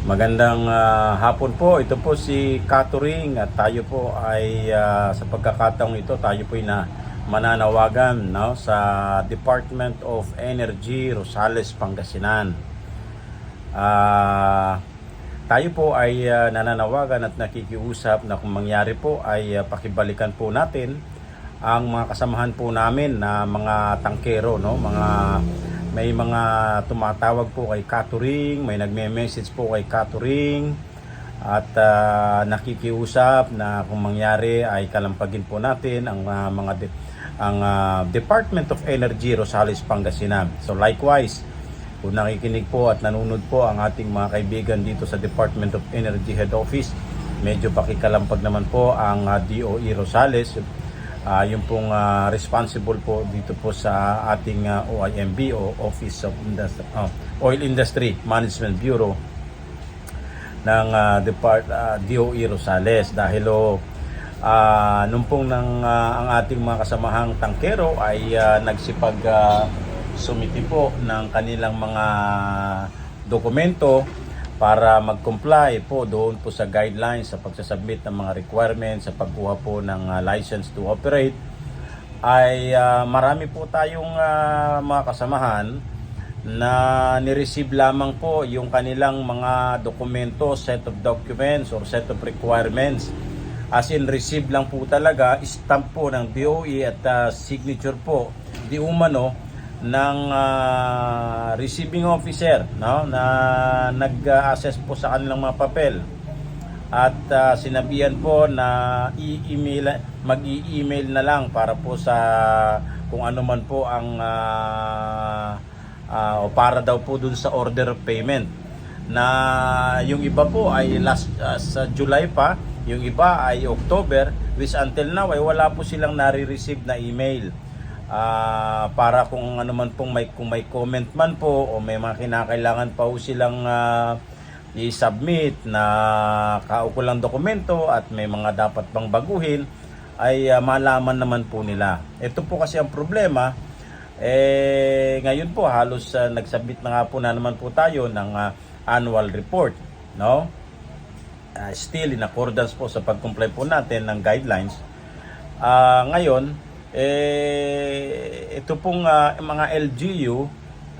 Magandang ah, hapon po. Ito po si Katuring at tayo po ay ah, sa pagkakataong ito tayo po ay na mananawagan no, sa Department of Energy Rosales, Pangasinan. Ah, tayo po ay ah, nananawagan at nakikiusap na kung mangyari po ay ah, pakibalikan po natin ang mga kasamahan po namin na mga tangkero, no? mga may mga tumatawag po kay Katuring, may nagme-message po kay Katuring at ah, nakikiusap na kung mangyari ay kalampagin po natin ang ah, mga de- ang ah, Department of Energy Rosales Pangasinan. So likewise, kung nakikinig po at nanonood po ang ating mga kaibigan dito sa Department of Energy Head Office, medyo pakikalampag naman po ang ah, DOE Rosales, Ah, yung pong ah, responsible po dito po sa ating ah, OIMB o Office of Industry, Oil Industry Management Bureau ng ah, Depart ah, DOE Rosales. Dahil oh, ah, nung pong nang, ah, ang ating mga kasamahang tangkero ay ah, nagsipag ah, sumiti po ng kanilang mga dokumento para mag-comply po doon po sa guidelines sa pagsasubmit ng mga requirements sa pagkuha po ng ah, license to operate ay ah, marami po tayong ah, mga kasamahan na ni-receive lamang po yung kanilang mga dokumento, set of documents or set of requirements. As in receive lang po talaga, stamp po ng DOE at ah, signature po di umano ng ah, receiving officer no na nag-assess po sa kanilang mga papel. At ah, sinabihan po na i-email mag-i-email na lang para po sa kung ano man po ang ah, ah, o para daw po dun sa order of payment. Na yung iba po ay last ah, sa July pa yung iba ay October which until now ay wala po silang nare-receive na email Ah, para kung ano man pong may kung may comment man po o may mga kinakailangan pa po silang ah, i-submit na kaukulang dokumento at may mga dapat pang baguhin ay ah, malaman naman po nila. Ito po kasi ang problema eh ngayon po halos ah, nagsubmit na nga po na naman po tayo ng ah, annual report, no? Ah, still in accordance po sa pag-comply po natin ng guidelines. Ah, ngayon eh ito pong ah, mga LGU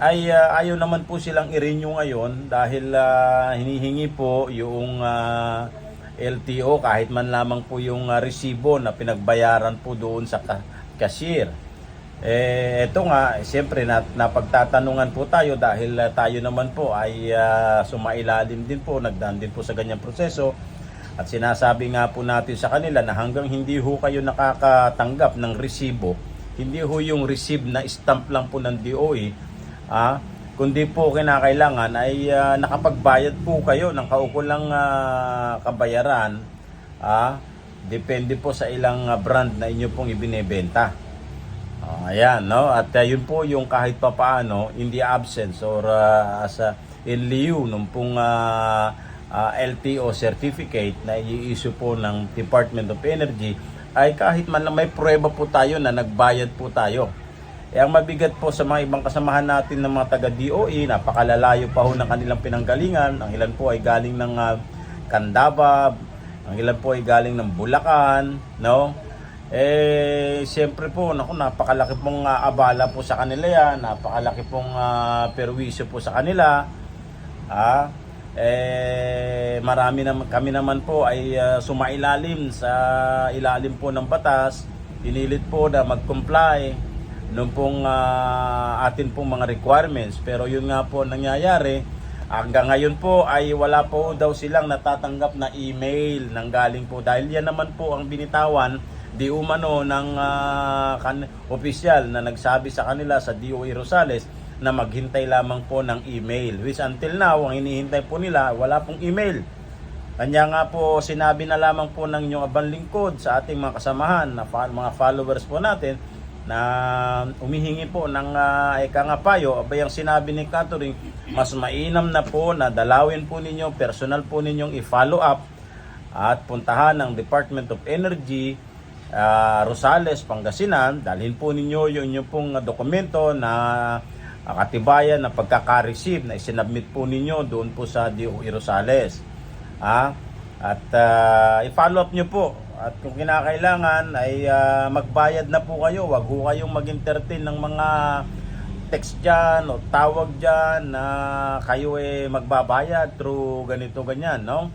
ay ah, ayaw naman po silang i-renew ngayon dahil ah, hinihingi po yung ah, LTO kahit man lamang po yung ah, resibo na pinagbayaran po doon sa ka- cashier. Eh ito nga, siyempre na, napagtatanungan po tayo dahil ah, tayo naman po ay ah, sumailalim din po, nagdaan din po sa ganyang proseso. At sinasabi nga po natin sa kanila na hanggang hindi ho kayo nakakatanggap ng resibo, hindi ho yung receive na stamp lang po ng DOE, ah, kundi po kinakailangan ay ah, nakapagbayad po kayo ng kaukulang ah, kabayaran, ah, depende po sa ilang ah, brand na inyo pong ibinebenta. Oh, ayan, no? At uh, yun po yung kahit pa paano, in the absence or uh, as a in lieu nung pong uh, uh, LTO certificate na i-issue po ng Department of Energy, ay kahit man lang may prueba po tayo na nagbayad po tayo. Eh, ang mabigat po sa mga ibang kasamahan natin ng mga taga-DOE, napakalalayo pa ho ng kanilang pinanggalingan. Ang ilan po ay galing ng uh, Candaba, ang ilan po ay galing ng Bulacan, no? Eh, siyempre po, naku, napakalaki pong ah, abala po sa kanila yan, napakalaki pong ah, perwisyo po sa kanila. Ah, eh, marami naman, kami naman po ay ah, sumailalim sa ilalim po ng batas, pinilit po na mag-comply nung pong ah, atin pong mga requirements. Pero yun nga po nangyayari, hanggang ngayon po ay wala po daw silang natatanggap na email nang galing po dahil yan naman po ang binitawan di umano ng ah, kan opisyal na nagsabi sa kanila sa DOE Rosales na maghintay lamang po ng email which until now ang hinihintay po nila wala pong email. Kanya nga po sinabi na lamang po ng inyong abang lingkod sa ating mga kasamahan na mga followers po natin na umihingi po ng uh, eka nga payo. Abay ang sinabi ni Catherine mas mainam na po na dalawin po ninyo personal po ninyong i-follow up at puntahan ng Department of Energy ah, Rosales, Pangasinan. Dalhin po ninyo yung inyong pong dokumento na katibayan na pagkaka-receive na isinabmit po ninyo doon po sa DOE Rosales. Ah, at ah, i-follow up nyo po. At kung kinakailangan ay ah, magbayad na po kayo. Huwag ho kayong mag-entertain ng mga text dyan o tawag dyan na kayo eh magbabayad through ganito ganyan, no?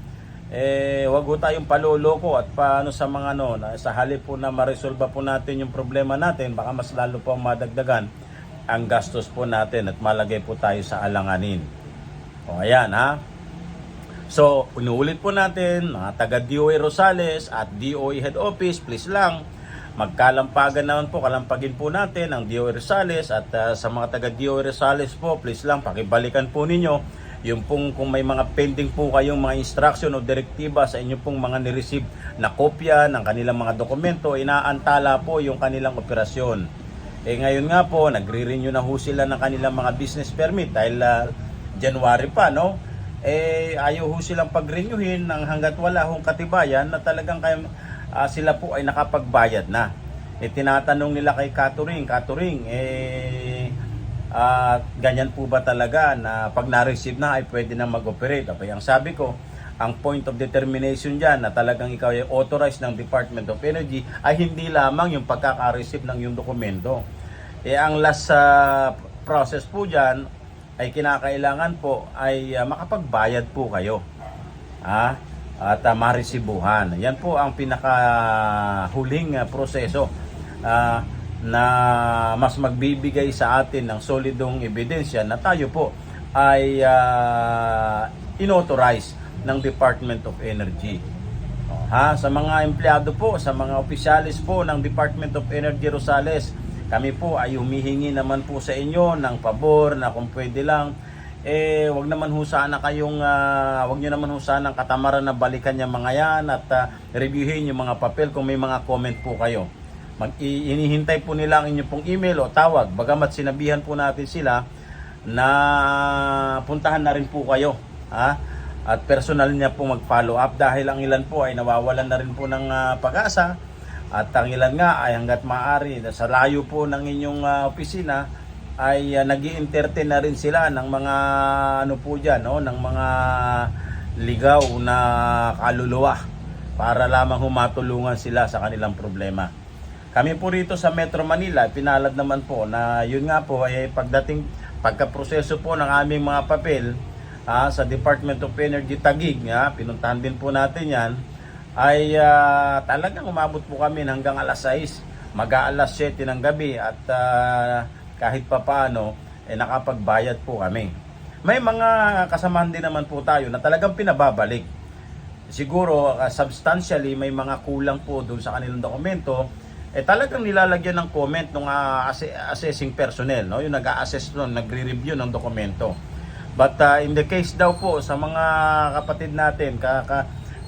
Eh, wag ho tayong paloloko at paano sa mga no, na, sa halip po na ma-resolve po natin yung problema natin, baka mas lalo po ang madagdagan ang gastos po natin at malagay po tayo sa alanganin. O ayan ha. So, inuulit po natin, mga taga DOE Rosales at DOE Head Office, please lang, magkalampagan naman po, kalampagin po natin ang DOE Rosales at ah, sa mga taga DOE Rosales po, please lang, pakibalikan po ninyo yung pong kung may mga pending po kayong mga instruction o direktiba sa inyo pong mga nireceive na kopya ng kanilang mga dokumento, inaantala po yung kanilang operasyon. Eh ngayon nga po, nagre-renew na ho sila ng kanilang mga business permit dahil ah, January pa, no? Eh ayaw ho silang pag-renewin ng hanggat wala hong katibayan na talagang kayo, ah, sila po ay nakapagbayad na. Eh tinatanong nila kay Katuring, Katuring, eh ah, ganyan po ba talaga na pag na-receive na ay pwede na mag-operate? Abay, ang sabi ko, ang point of determination dyan na talagang ikaw ay authorized ng Department of Energy ay hindi lamang yung pagkaka-receive ng yung dokumento. Eh, ang last sa process po dyan ay kinakailangan po ay ah, makapagbayad po kayo. Ah, at uh, maresibuhan. Yan po ang pinaka huling ah, proseso ah, na mas magbibigay sa atin ng solidong ebidensya na tayo po ay uh, inauthorize ng Department of Energy. Ha, sa mga empleyado po, sa mga opisyalis po ng Department of Energy Rosales, kami po ay humihingi naman po sa inyo ng pabor na kung pwede lang eh wag naman ho sana kayong ah, wag niyo naman ho sana ang katamaran na balikan yung mga yan at ah, reviewin yung mga papel kung may mga comment po kayo. Mag inihintay po nila ang inyong pong email o tawag. Bagamat sinabihan po natin sila na puntahan na rin po kayo. Ha? At personal niya po mag-follow up dahil ang ilan po ay nawawalan na rin po ng ah, pag-asa at ang ilan nga ay hanggat maaari sa layo po ng inyong ah, opisina ay uh, nag entertain na rin sila ng mga ano po dyan, no? ng mga ligaw na kaluluwa para lamang humatulungan sila sa kanilang problema. Kami po rito sa Metro Manila, pinalad naman po na yun nga po ay pagdating pagkaproseso po ng aming mga papel ah, sa Department of Energy Tagig, ah, pinuntahan din po natin yan, ay ah, talagang umabot po kami hanggang alas 6, mag-aalas 7 ng gabi at ah, kahit papaano eh, nakapagbayad po kami. May mga kasamahan din naman po tayo na talagang pinababalik. Siguro uh, substantially may mga kulang po doon sa kanilang dokumento. Eh talagang nilalagyan ng comment ng uh, assessing personnel no? Yung nag-a-assess noon nagre-review ng dokumento but uh, in the case daw po sa mga kapatid natin ka, ka,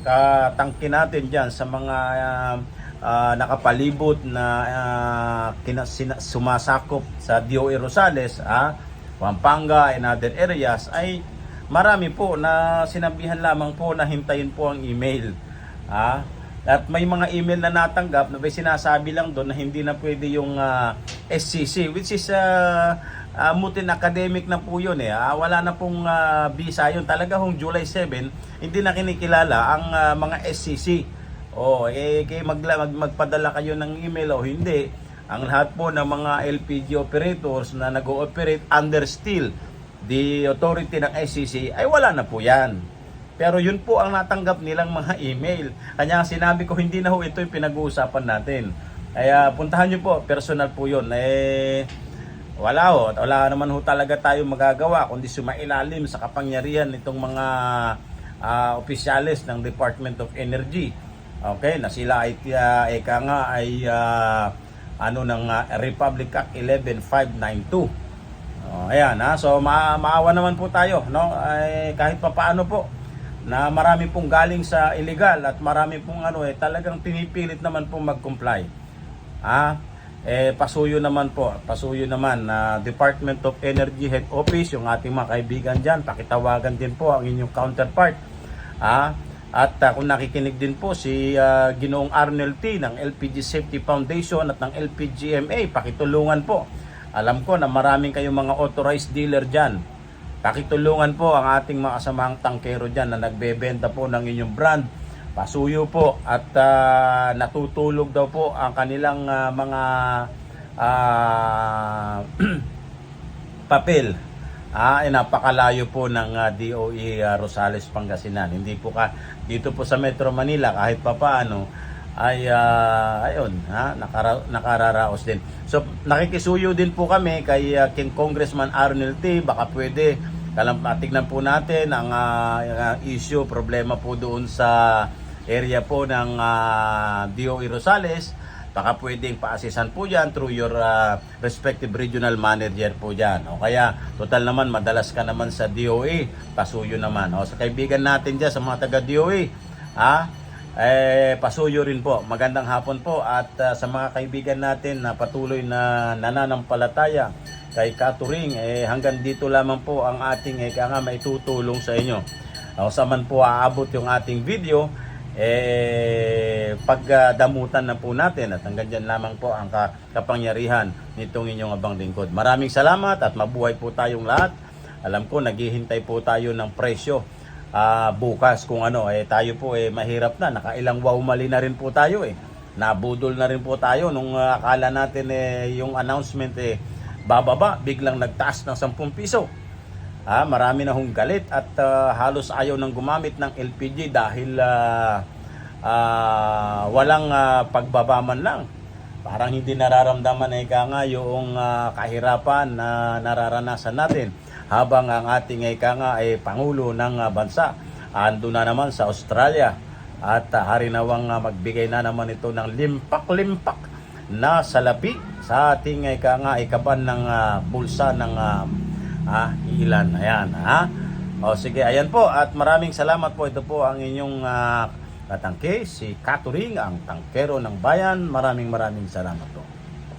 katangki natin diyan sa mga uh, uh, nakapalibot na uh, kina, sumasakop sa DOE Rosales, ah, Pampanga and other areas ay marami po na sinabihan lamang po na hintayin po ang email. Ah, at may mga email na natanggap na may sinasabi lang doon na hindi na pwede yung uh, SCC which is uh, uh, mutin academic na po yun eh. Uh, wala na pong uh, visa yun. Talaga hong July 7, hindi na kinikilala ang uh, mga SCC. Oh, eh kay mag, mag magpadala kayo ng email o hindi. Ang lahat po ng mga LPG operators na nag-ooperate under still the authority ng SCC ay wala na po 'yan. Pero yun po ang natanggap nilang mga email. Kanya sinabi ko hindi na ho ito yung pinag-uusapan natin. Kaya puntahan nyo po, personal po yun. Eh, wala ho. Wala naman ho talaga tayo magagawa kundi sumailalim sa kapangyarihan nitong mga uh, opisyalis ng Department of Energy Okay, na sila ay uh, eka nga ay uh, ano ng uh, Republic Act 11592. Oh, ayan ha. So ma maawa naman po tayo, no? Ay kahit papaano po na marami pong galing sa illegal at marami pong ano eh talagang pinipilit naman po mag-comply. Ha? Eh pasuyo naman po, pasuyo naman na uh, Department of Energy Head Office, yung ating mga kaibigan diyan, pakitawagan din po ang inyong counterpart. Ah, at uh, kung nakikinig din po si uh, Ginoong Arnel T ng LPG Safety Foundation at ng LPGMA, pakitulungan po Alam ko na maraming kayong mga authorized dealer dyan. Pakitulungan po ang ating mga kasamahang tangkero dyan na nagbebenta po ng inyong brand. Pasuyo po at ah, natutulog daw po ang kanilang ah, mga ah, papel. Ah, eh, napakalayo po ng ah, DOE ah, Rosales Pangasinan. Hindi po ka dito po sa Metro Manila kahit papaano ay ah, ayun, ha, nakara, nakararaos din. So nakikisuyo din po kami kay ah, King Congressman Arnel T. Baka pwede kalam tignan po natin ang ah, issue, problema po doon sa area po ng ah, DOE Rosales baka pwedeng paasisan po yan through your uh, respective regional manager po dyan. O kaya, total naman, madalas ka naman sa DOE, pasuyo naman. O sa kaibigan natin dyan, sa mga taga DOE, ha? Eh, pasuyo rin po. Magandang hapon po at uh, sa mga kaibigan natin na patuloy na nananampalataya kay Katuring, eh, hanggang dito lamang po ang ating eh, nga maitutulong sa inyo. O sa man po aabot yung ating video, eh pagdamutan na po natin at hanggang dyan lamang po ang ka- kapangyarihan nitong inyong abang lingkod. Maraming salamat at mabuhay po tayong lahat. Alam ko naghihintay po tayo ng presyo ah, bukas kung ano eh tayo po eh mahirap na nakailang wow mali na rin po tayo eh. Nabudol na rin po tayo nung ah, akala natin eh yung announcement eh bababa biglang nagtaas ng 10 piso. Ah, marami na hong galit at ah, halos ayaw nang gumamit ng LPG dahil ah, ah, walang ah, pagbabaman lang. Parang hindi nararamdaman na ika nga yung ah, kahirapan na nararanasan natin habang ang ating ika nga ay pangulo ng ah, bansa. Ando na naman sa Australia at uh, harinawang ah, magbigay na naman ito ng limpak-limpak na salapi sa ating ika nga ikaban ng ah, bulsa ng ah, ah, ilan. Ayan, ha? O sige, ayan po. At maraming salamat po. Ito po ang inyong ah, katangke, si Katuring, ang tangkero ng bayan. Maraming maraming salamat.